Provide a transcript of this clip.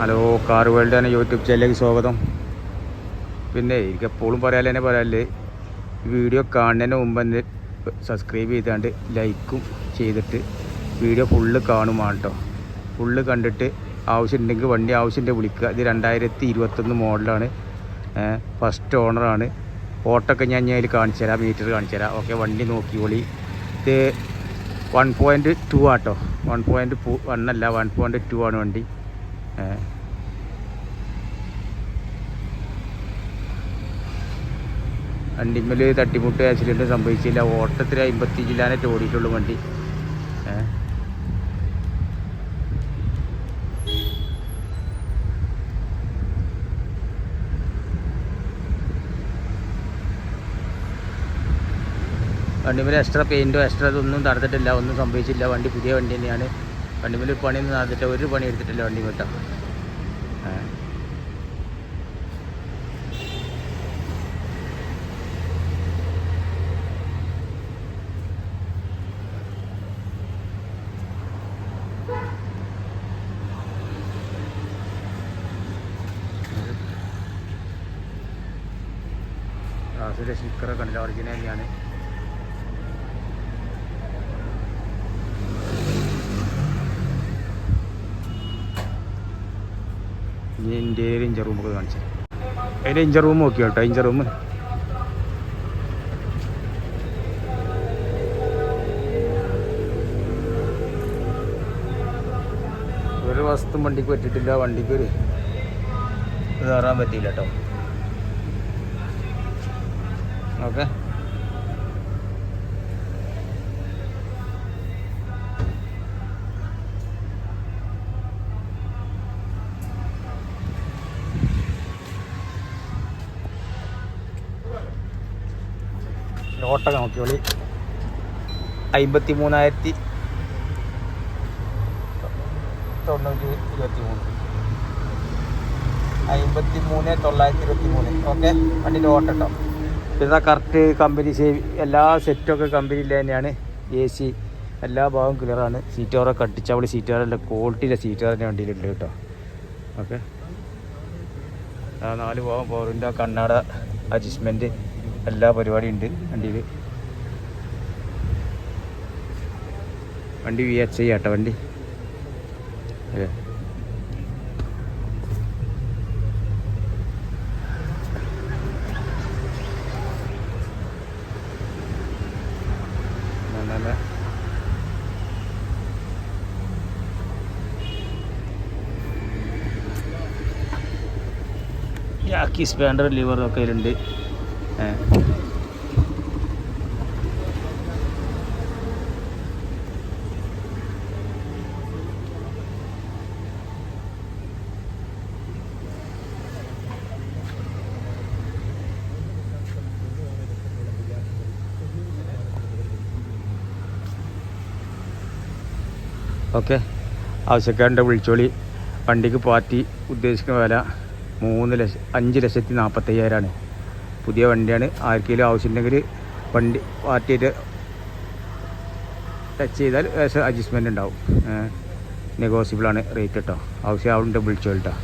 Hello car world തന്നെ YouTube ചാനലിലേക്ക് സ്വാഗതം. പിന്നെ എനിക്ക് എപ്പോഴും പറയാൻ തന്നെ പറയാല്ലേ വീഡിയോ കാണുന്നതിന് മുമ്പ് തന്നെ സബ്സ്ക്രൈബ് ചെയ്താണ്ട് ലൈക്കും ചെയ്തിട്ട് വീഡിയോ ഫുള്ള് കാണുമാണ് കേട്ടോ ഫുള്ള് കണ്ടിട്ട് ആവശ്യമുണ്ടെങ്കിൽ വണ്ടി ആവശ്യമുണ്ടെങ്കിൽ വിളിക്കുക. ഇത് രണ്ടായിരത്തി ഇരുപത്തൊന്ന് മോഡലാണ് ഫസ്റ്റ് ഓണറാണ് ഓട്ടൊക്കെ ഞാൻ ഞാൻ അതിൽ കാണിച്ചു തരാം മീറ്റർ കാണിച്ചു തരാം. ഓക്കെ വണ്ടി നോക്കിക്കോളി ഇത് one point two auto. One point one അല്ല വൺ പോയിന്റ് ടു ആണ് വണ്ടി. വണ്ടിമ്മൽ തട്ടിമുട്ട് ആക്സിഡന്റ് സംഭവിച്ചില്ല. ഓട്ടത്തിൽ അമ്പത്തി ജില്ലാനായിട്ട് ഓടിയിട്ടുള്ളൂ വണ്ടി. വണ്ടിമ്മൽ എക്സ്ട്രാ പെയിന്റോ എക്സ്ട്രാ ഇതൊന്നും നടന്നിട്ടില്ല. ഒന്നും സംഭവിച്ചില്ല. വണ്ടി പുതിയ വണ്ടി തന്നെയാണ്. വണ്ടിമേൽ പണിയൊന്നും നടന്നിട്ട് ഒരു പണി എടുത്തിട്ടില്ല വണ്ടി കേട്ടോ ഗ്ലാസ്സിലെ സ്റ്റിക്കറൊക്കെ ഉണ്ടല്ലോ ഒറിജിനൽ തന്നെയാണ്. ഇന്ത്യയിൽ ഇഞ്ചർ റൂമൊക്കെ കാണിച്ചു. അതിന്റെ ഇഞ്ചർ റൂം നോക്കി കേട്ടോ ഇഞ്ചർ റൂം ഒരു വസ്തു വണ്ടിക്ക് പറ്റിയിട്ടില്ല വണ്ടിക്ക് ഒരു കയറാൻ പറ്റിയില്ല കേട്ടോ ഓക്കെ? ഓട്ടൊക്കെ നോക്കിയോളി അമ്പത്തി മൂന്നായിരത്തി തൊണ്ണൂറ്റി ഇരുപത്തി മൂന്ന് അമ്പത്തി മൂന്ന് തൊള്ളായിരത്തി ഇരുപത്തി മൂന്ന് ഓക്കെ വണ്ടിന്റെ ഓട്ടം പിന്നെ കറക്റ്റ് കമ്പനി സേവ് എല്ലാ സെറ്റൊക്കെ കമ്പനിയിൽ തന്നെയാണ്. എ സി എല്ലാ ഭാഗവും ക്ലിയറാണ് സീറ്റ് കവറൊക്കെ അടിച്ചവളി സീറ്റ് ഓറല്ല ക്വാളിറ്റിയിലെ സീറ്റ് ഓറിന്റെ വണ്ടിയിലുണ്ട് കേട്ടോ ഓക്കെ? നാല് ഭാഗം പവറിന്റെ കണ്ണാട അഡ്ജസ്റ്റ്മെന്റ് എല്ലാ പരിപാടിയും ഉണ്ട് വണ്ടിയിൽ വണ്ടി വി എച്ച് വണ്ടി. അതെ. നല്ല യാക്കി സ്പാൻഡർ ലിവർ ഒക്കെ ഏ. ഓക്കെ. ആവശ്യക്കാരന്റെ വിളിച്ചോളി. വണ്ടിക്ക് പാറ്റി ഉദ്ദേശിക്കുന്ന വില മൂന്ന് ലക്ഷം അഞ്ച് ലക്ഷത്തി നാൽപ്പത്തയ്യായിരമാണ് പുതിയ വണ്ടിയാണ്. ആർക്കെങ്കിലും ആവശ്യമുണ്ടെങ്കിൽ വണ്ടി പാർട്ടിയായിട്ട് ടച്ച് ചെയ്താൽ അഡ്ജസ്റ്റ്മെന്റ് ഉണ്ടാവും. നെഗോസിബിളാണ് റേറ്റ് കേട്ടോ ആവശ്യം ആവുന്നുണ്ട് വിളിച്ചോളിട്ടോ